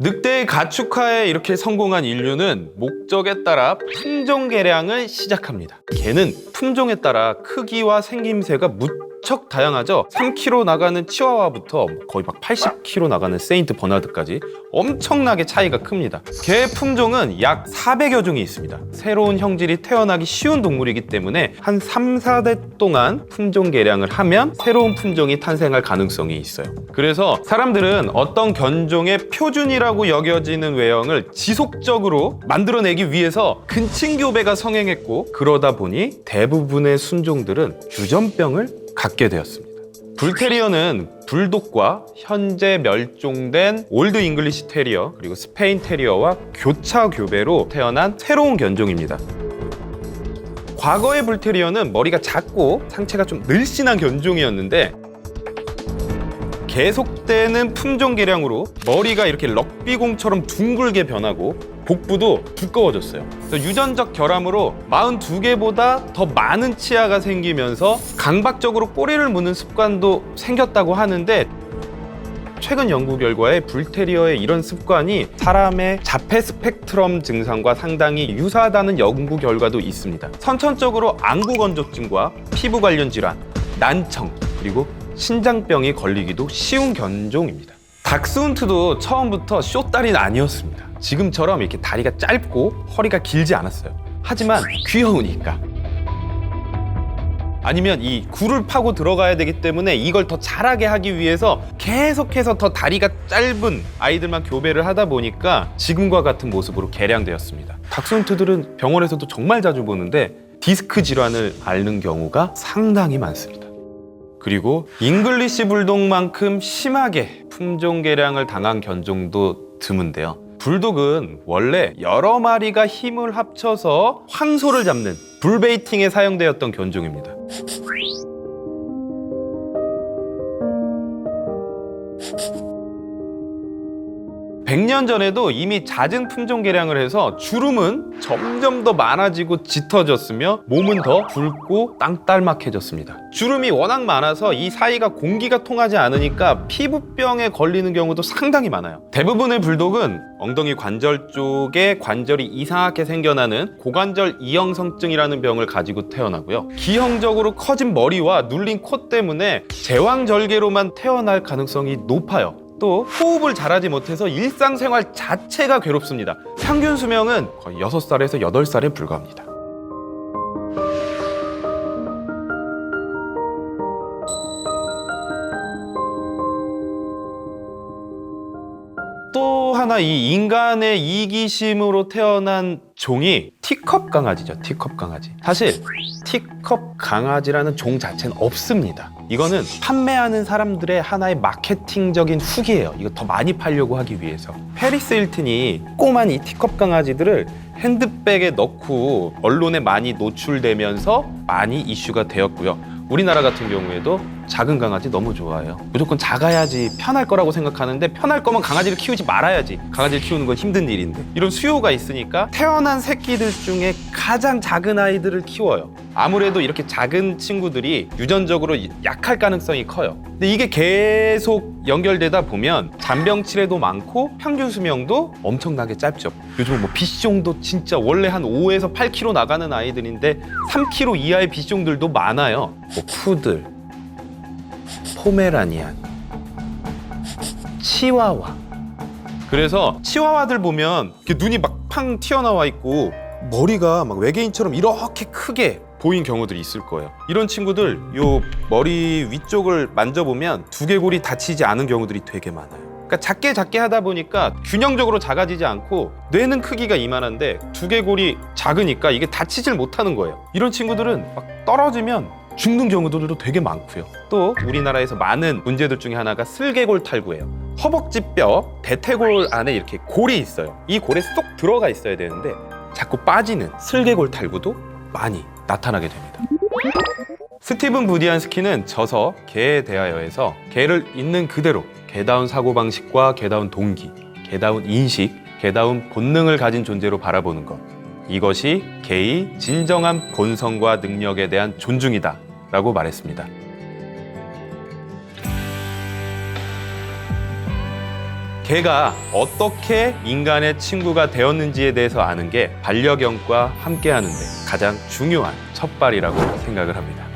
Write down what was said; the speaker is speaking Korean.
늑대의 가축화에 이렇게 성공한 인류는 목적에 따라 품종 개량을 시작합니다. 개는 품종에 따라 크기와 생김새가 무척 다양하죠. 3kg 나가는 치와와부터 거의 막 80kg 나가는 세인트 버나드까지 엄청나게 차이가 큽니다. 개 품종은 약 400여 종이 있습니다. 새로운 형질이 태어나기 쉬운 동물이기 때문에 한 3, 4대 동안 품종 개량을 하면 새로운 품종이 탄생할 가능성이 있어요. 그래서 사람들은 어떤 견종의 표준이라고 여겨지는 외형을 지속적으로 만들어내기 위해서 근친교배가 성행했고 그러다 보니 대부분의 순종들은 유전병을 갖게 되었습니다. 불테리어는 불독과 현재 멸종된 올드 잉글리시 테리어 그리고 스페인 테리어와 교차 교배로 태어난 새로운 견종입니다. 과거의 불테리어는 머리가 작고 상체가 좀 늘씬한 견종이었는데 계속되는 품종 개량으로 머리가 이렇게 럭비공처럼 둥글게 변하고 복부도 두꺼워졌어요. 그래서 유전적 결함으로 42개보다 더 많은 치아가 생기면서 강박적으로 꼬리를 무는 습관도 생겼다고 하는데 최근 연구 결과에 불테리어의 이런 습관이 사람의 자폐 스펙트럼 증상과 상당히 유사하다는 연구 결과도 있습니다. 선천적으로 안구 건조증과 피부 관련 질환, 난청, 그리고 신장병이 걸리기도 쉬운 견종입니다. 닥스훈트도 처음부터 쇼다리는 아니었습니다. 지금처럼 이렇게 다리가 짧고 허리가 길지 않았어요. 하지만 귀여우니까. 아니면 이 굴을 파고 들어가야 되기 때문에 이걸 더 잘하게 하기 위해서 계속해서 더 다리가 짧은 아이들만 교배를 하다 보니까 지금과 같은 모습으로 개량되었습니다. 닥스훈트들은 병원에서도 정말 자주 보는데 디스크 질환을 앓는 경우가 상당히 많습니다. 그리고 잉글리시 불독만큼 심하게 품종 개량을 당한 견종도 드문데요. 불독은 원래 여러 마리가 힘을 합쳐서 황소를 잡는 불베이팅에 사용되었던 견종입니다. 100년 전에도 이미 잦은 품종 개량을 해서 주름은 점점 더 많아지고 짙어졌으며 몸은 더 굵고 땅딸막해졌습니다. 주름이 워낙 많아서 이 사이가 공기가 통하지 않으니까 피부병에 걸리는 경우도 상당히 많아요. 대부분의 불독은 엉덩이 관절 쪽에 관절이 이상하게 생겨나는 고관절 이형성증이라는 병을 가지고 태어나고요. 기형적으로 커진 머리와 눌린 코 때문에 제왕절개로만 태어날 가능성이 높아요. 또 호흡을 잘하지 못해서 일상생활 자체가 괴롭습니다. 평균 수명은 거의 6살에서 8살에 불과합니다. 또 하나 이 인간의 이기심으로 태어난 종이 티컵 강아지죠. 티컵 강아지. 사실 티컵 강아지라는 종 자체는 없습니다. 이거는 판매하는 사람들의 하나의 마케팅적인 후기예요. 이거 더 많이 팔려고 하기 위해서. 페리스 힐튼이 꼬만 이 티컵 강아지들을 핸드백에 넣고 언론에 많이 노출되면서 많이 이슈가 되었고요. 우리나라 같은 경우에도 작은 강아지 너무 좋아해요. 무조건 작아야지 편할 거라고 생각하는데 편할 거면 강아지를 키우지 말아야지. 강아지를 키우는 건 힘든 일인데. 이런 수요가 있으니까 태어난 새끼들 중에 가장 작은 아이들을 키워요. 아무래도 이렇게 작은 친구들이 유전적으로 약할 가능성이 커요. 근데 이게 계속 연결되다 보면 잔병치레도 많고 평균 수명도 엄청나게 짧죠. 요즘 뭐 비숑도 진짜 원래 한 5에서 8kg 나가는 아이들인데 3kg 이하의 비숑들도 많아요. 뭐 푸들, 포메라니안, 치와와. 그래서 치와와들 보면 이렇게 눈이 막 팡 튀어나와 있고 머리가 막 외계인처럼 이렇게 크게 보인 경우들이 있을 거예요. 이런 친구들 요 머리 위쪽을 만져보면 두개골이 다치지 않은 경우들이 되게 많아요. 그러니까 작게 작게 하다 보니까 균형적으로 작아지지 않고 뇌는 크기가 이만한데 두개골이 작으니까 이게 다치질 못하는 거예요. 이런 친구들은 막 떨어지면 죽는 경우들도 되게 많고요. 또 우리나라에서 많은 문제들 중에 하나가 슬개골 탈구예요. 허벅지뼈 대퇴골 안에 이렇게 골이 있어요. 이 골에 쏙 들어가 있어야 되는데 자꾸 빠지는 슬개골 탈구도 많이 나타나게 됩니다. 스티븐 부디안스키는 저서 개에 대하여에서 개를 있는 그대로 개다운 사고방식과 개다운 동기, 개다운 인식, 개다운 본능을 가진 존재로 바라보는 것. 이것이 개의 진정한 본성과 능력에 대한 존중이다. 라고 말했습니다. 개가 어떻게 인간의 친구가 되었는지에 대해서 아는 게 반려견과 함께하는데 가장 중요한 첫발이라고 생각을 합니다.